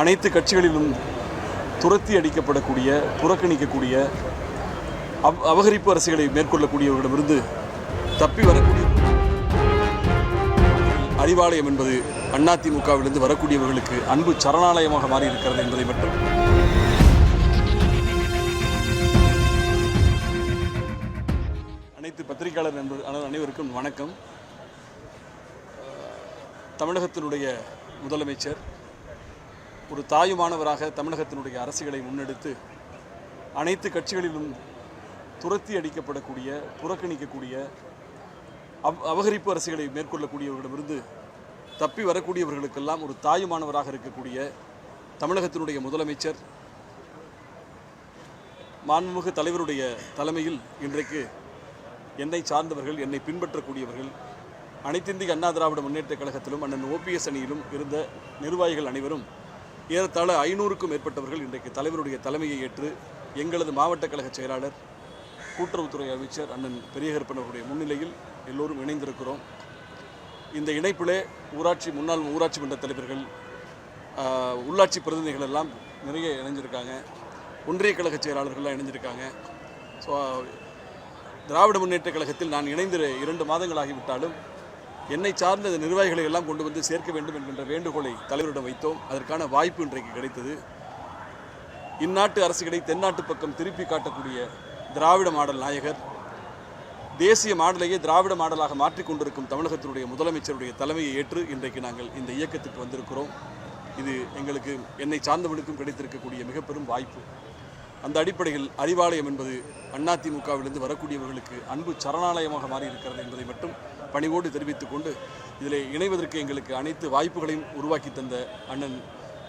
அனைத்து கட்சிகளிலும் துரத்தி அடிக்கப்படக்கூடிய புறக்கணிக்கக்கூடிய அவ் அபகரிப்பு அரசுகளை மேற்கொள்ளக்கூடியவர்களிடமிருந்து தப்பி வரக்கூடிய அறிவாலயம் என்பது அதிமுகவிலிருந்து வரக்கூடியவர்களுக்கு அன்பு சரணாலயமாக மாறி இருக்கிறது என்பதை மட்டும் அனைத்து பத்திரிகையாளர் நண்பர் அனைவருக்கும் வணக்கம். தமிழகத்தினுடைய முதலமைச்சர் ஒரு தாயுமானவராக தமிழகத்தினுடைய அரசுகளை முன்னெடுத்து அனைத்து கட்சிகளிலும் துரத்தி அடிக்கப்படக்கூடிய புறக்கணிக்கக்கூடிய அவ் அபகரிப்பு அரசுகளை மேற்கொள்ளக்கூடியவர்களிடமிருந்து தப்பி வரக்கூடியவர்களுக்கெல்லாம் ஒரு தாயுமானவராக இருக்கக்கூடிய தமிழகத்தினுடைய முதலமைச்சர் மாண்புமிகு தலைவருடைய தலைமையில் இன்றைக்கு என்னை சார்ந்தவர்கள் என்னை பின்பற்றக்கூடியவர்கள் அனைத்திந்திய அண்ணா திராவிட முன்னேற்றக் கழகத்திலும் அண்ணன் ஓபிஎஸ் அணியிலும் இருந்த நிர்வாகிகள் அனைவரும் ஏறத்தாழ ஐநூறுக்கும் மேற்பட்டவர்கள் இன்றைக்கு தலைவருடைய தலைமையை ஏற்று எங்களது மாவட்ட கழக செயலாளர் கூட்டுறவுத்துறை அமைச்சர் அண்ணன் பெரியகருப்பன் அவருடைய முன்னிலையில் எல்லோரும் இணைந்திருக்கிறோம். இந்த இணைப்பிலே ஊராட்சி முன்னாள் ஊராட்சி மன்ற தலைவர்கள் உள்ளாட்சி பிரதிநிதிகள் எல்லாம் நிறைய இணைஞ்சிருக்காங்க. ஒன்றிய கழக செயலாளர்கள்லாம் இணைஞ்சிருக்காங்க. ஸோ திராவிட முன்னேற்ற கழகத்தில் நான் இணைந்து இரண்டு மாதங்களாகிவிட்டாலும் என்னை சார்ந்த இந்த நிர்வாகிகளை எல்லாம் கொண்டு வந்து சேர்க்க வேண்டும் என்கின்ற வேண்டுகோளை தலைவரிடம் வைத்தோம். அதற்கான வாய்ப்பு இன்றைக்கு கிடைத்தது. இந்நாட்டு அரசுகளை தென்னாட்டு பக்கம் திருப்பி காட்டக்கூடிய திராவிட மாடல் நாயகர் தேசிய மாடலையே திராவிட மாடலாக மாற்றிக்கொண்டிருக்கும் தமிழகத்தினுடைய முதலமைச்சருடைய தலைமையை ஏற்று இன்றைக்கு நாங்கள் இந்த இயக்கத்துக்கு வந்திருக்கிறோம். இது எங்களுக்கு என்னை சார்ந்தவனுக்கும் கிடைத்திருக்கக்கூடிய மிக பெரும் வாய்ப்பு. அந்த அடிப்படையில் அறிவாலயம் என்பது அதிமுகவிலிருந்து வரக்கூடியவர்களுக்கு அன்பு சரணாலயமாக மாறி இருக்கிறது என்பதை மட்டும் பணிவோடு தெரிவித்துக் கொண்டு இதில் இணைவதற்கு எங்களுக்கு அனைத்து வாய்ப்புகளையும் உருவாக்கி தந்த அண்ணன்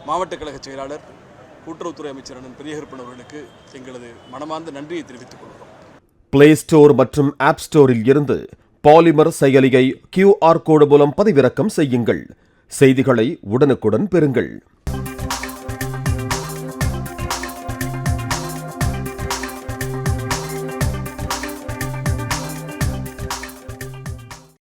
மாவட்ட கழக செயலாளர் கூட்டுறவுத்துறை அமைச்சர் அண்ணன் பெரியகருப்பன் அவர்களுக்கு எங்களது மனமார்ந்த நன்றியை தெரிவித்துக் கொள்கிறோம். பிளே ஸ்டோர் மற்றும் ஆப் ஸ்டோரில் இருந்து பாலிமர் செயலியை கியூஆர் கோடு மூலம் பதிவிறக்கம் செய்யுங்கள். செய்திகளை உடனுக்குடன் பெறுங்கள்.